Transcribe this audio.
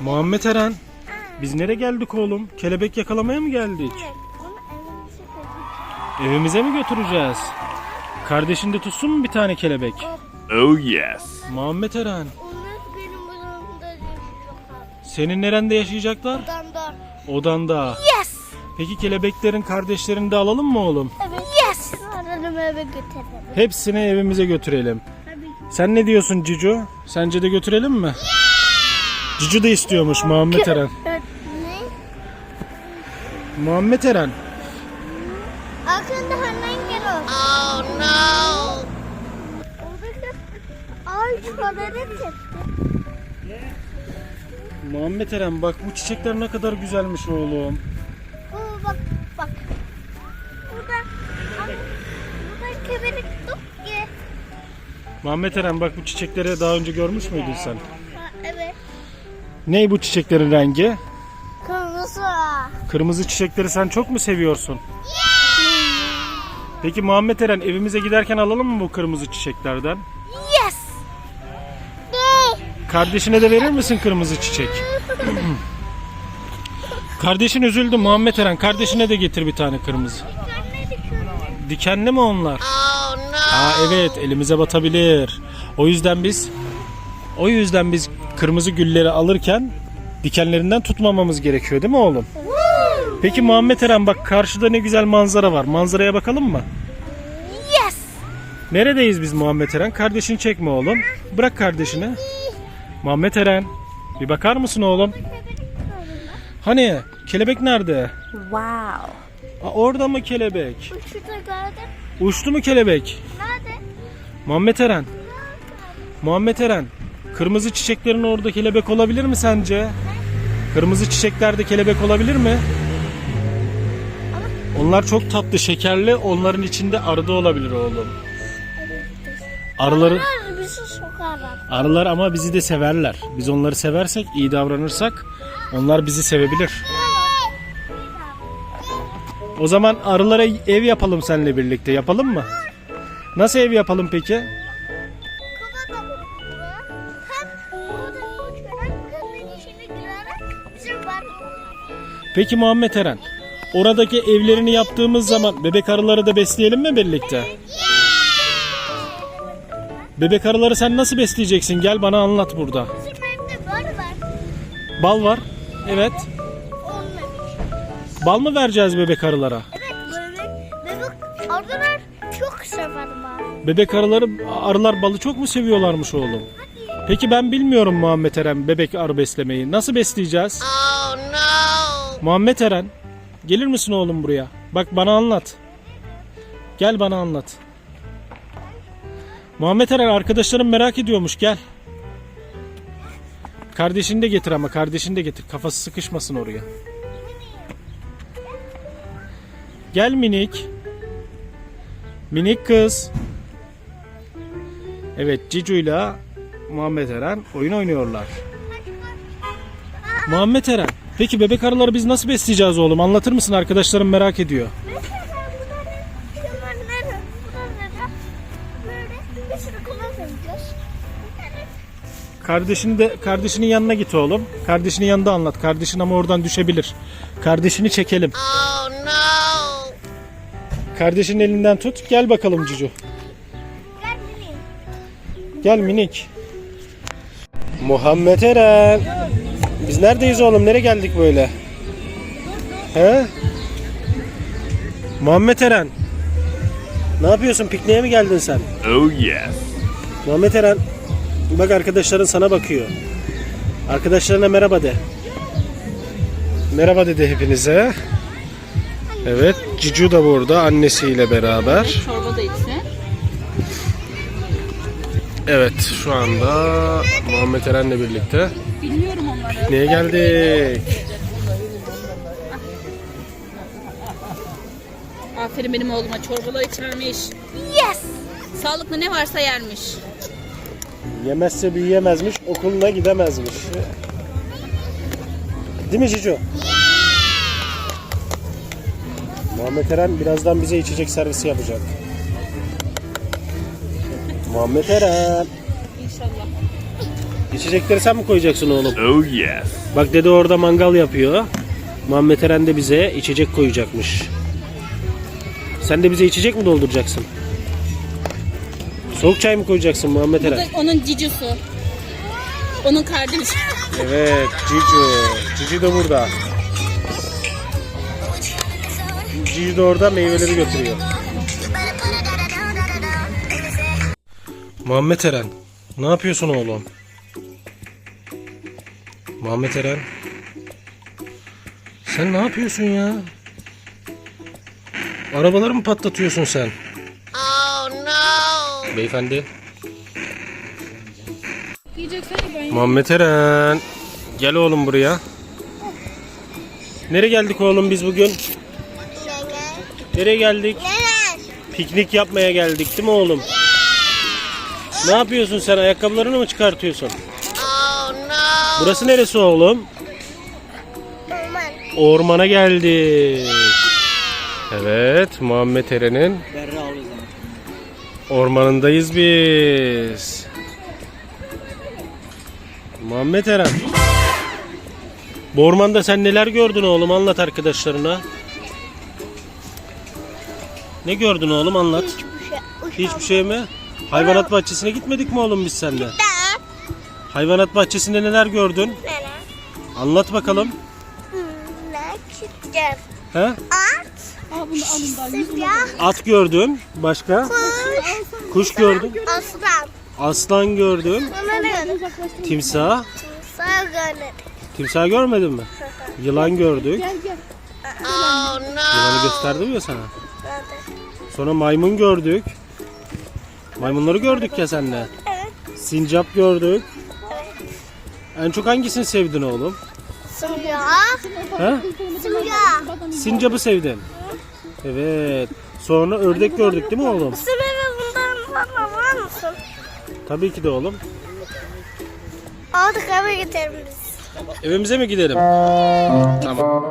Muhammed Eren. Biz nereye geldik oğlum? Kelebek yakalamaya mı geldik? Evet. Onu evimize mi götüreceğiz? Kardeşin de tutsun mu bir tane kelebek? Oh yes. Muhammed Eren. Onlar benim odamda yaşayacaklar. Senin nerende yaşayacaklar? Odamda. Odanda. Yes. Peki kelebeklerin kardeşlerini de alalım mı oğlum? Evet. Yes. Ararım eve götürelim. Hepsini evimize götürelim. Tabii. Sen ne diyorsun Cicu? Sence de götürelim mi? Cicu da istiyormuş Muhammed Eren. Muhammed Eren. Arkanda hemen gel. Oh no. Oradaki ağaçları çekti. Muhammed Eren bak bu çiçekler ne kadar güzelmiş oğlum. Oo, bak bak. Burada burada keberik tut ki. Muhammed Eren bak bu çiçekleri daha önce görmüş müydün sen? Ney bu çiçeklerin rengi? Kırmızı. Kırmızı çiçekleri sen çok mu seviyorsun? Peki Muhammed Eren evimize giderken alalım mı bu kırmızı çiçeklerden? Yes. Ne? Kardeşine de verir misin kırmızı çiçek? Kardeşin üzüldü Muhammed Eren. Kardeşine de getir bir tane kırmızı. Dikenli mi onlar? Aa evet elimize batabilir. O yüzden biz o yüzden biz kırmızı gülleri alırken dikenlerinden tutmamamız gerekiyor değil mi oğlum? Peki Muhammed Eren bak karşıda ne güzel manzara var. Manzaraya bakalım mı? Yes. Neredeyiz biz Muhammed Eren? Kardeşini çekme oğlum. Bırak kardeşini. Muhammed Eren bir bakar mısın oğlum? Hani kelebek nerede? Wow. Aa, orada mı kelebek? Şurada gördüm. Uçtu mu kelebek? Nerede? Muhammed Eren. Muhammed Eren. Kırmızı çiçeklerin orada kelebek olabilir mi sence? Kırmızı çiçeklerde kelebek olabilir mi? Onlar çok tatlı, şekerli. Onların içinde arı da olabilir oğlum. Arıları Nerede bizi sokarlar? arılar ama bizi de severler. Biz onları seversek, iyi davranırsak onlar bizi sevebilir. O zaman arılara ev yapalım seninle birlikte. Yapalım mı? Nasıl ev yapalım peki? Peki Muhammed Eren, oradaki evlerini yaptığımız zaman bebek arıları da besleyelim mi birlikte? Bebek arıları sen nasıl besleyeceksin? Gel bana anlat burada. Bal var. Evet. Bal mı vereceğiz bebek arılara? Evet bebek, bebek arılar çok sever var. Bebek arıları arılar balı çok mu seviyorlarmış oğlum? Peki ben bilmiyorum Muhammed Eren bebek arı beslemeyi. Nasıl besleyeceğiz? Oh no. Muhammed Eren, gelir misin oğlum buraya? Bak bana anlat. Gel bana anlat. Muhammed Eren arkadaşlarım merak ediyormuş gel. Kardeşini de getir ama kardeşini de getir. Kafası sıkışmasın oraya. Gel minik. Minik kız. Evet Cicu'yla Muhammed Eren oyun oynuyorlar. Muhammed Eren. Peki bebek arıları biz nasıl besleyeceğiz oğlum? Anlatır mısın? Arkadaşlarım merak ediyor. Mesela. Kardeşini de kardeşinin yanına git oğlum. Kardeşinin yanında anlat. Kardeşin ama oradan düşebilir. Kardeşini çekelim. Oh no. Kardeşinin elinden tut. Gel bakalım Cicu. Gel bileyim. Gel minik. Muhammed Eren. Biz neredeyiz oğlum? Nereye geldik böyle? He? Muhammed Eren. Ne yapıyorsun? Pikniğe mi geldin sen? Oh yes. Muhammed Eren. Bak arkadaşların sana bakıyor. Arkadaşlarına merhaba de. Merhaba dedi hepinize. Evet, Cicu da burada annesiyle beraber. Çorba da içsin. Evet, şu anda Muhammed Eren'le birlikte Bilmiyorum neye geldik? Aferin benim oğluma çorbalar içermiş. Yes. Sağlıklı ne varsa yermiş. Yemezse büyüyemezmiş, okuluna gidemezmiş. Değil mi Cicu? Muhammed Eren birazdan bize içecek servisi yapacak. Muhammed Eren. İnşallah. İçecekleri sen mi koyacaksın oğlum? Oh yes. Bak dede orada mangal yapıyor. Muhammed Eren de bize içecek koyacakmış. Sen de bize içecek mi dolduracaksın? Soğuk çay mı koyacaksın Muhammed Bu da Eren? onun cicusu. Onun kardeşi. Evet, Cicu. Cici de burada. Cici de orada meyveleri götürüyor. Muhammed Eren, ne yapıyorsun oğlum? Muhammed Eren. Sen ne yapıyorsun ya? Arabaları mı patlatıyorsun sen? Oh no! Beyefendi. Muhammed Eren. Gel oğlum buraya. Nereye geldik oğlum biz bugün? Nereye geldik? Piknik yapmaya geldik değil mi oğlum? Ne yapıyorsun sen? Ayakkabılarını mı çıkartıyorsun? Burası neresi oğlum? Aman. Ormana geldik. Evet, Muhammed Eren'in ormanındayız biz. Muhammed Eren. Bu ormanda sen neler gördün oğlum? Anlat arkadaşlarına. Ne gördün oğlum? Anlat. Hiçbir şey. Hiçbir şey mi? Hayvanat bahçesine gitmedik mi oğlum biz seninle? Hayvanat bahçesinde neler gördün? Neler? Anlat bakalım. Hmm, ne küçük. He? At. Aa bunu alın da. Siyah. At gördüm. Başka? Kuş. Kuş gördüm. Aslan. Aslan gördüm. Timsah. Sağ gönül. Timsah görmedin mi? Yılan gördük. Oh no! Yılanı gösterdim ya sana. Sonra maymun gördük. Maymunları gördük ya seninle. Evet. Sincap gördük. En çok hangisini sevdin oğlum? Siyah. He? Siyah. Sincap'ı sevdin. Evet. Sonra ördek gördük değil mi oğlum? Sınırı bundan bana var mısın? Tabii ki de oğlum. Artık eve gidelim biz. Evimize mi gidelim? Tamam.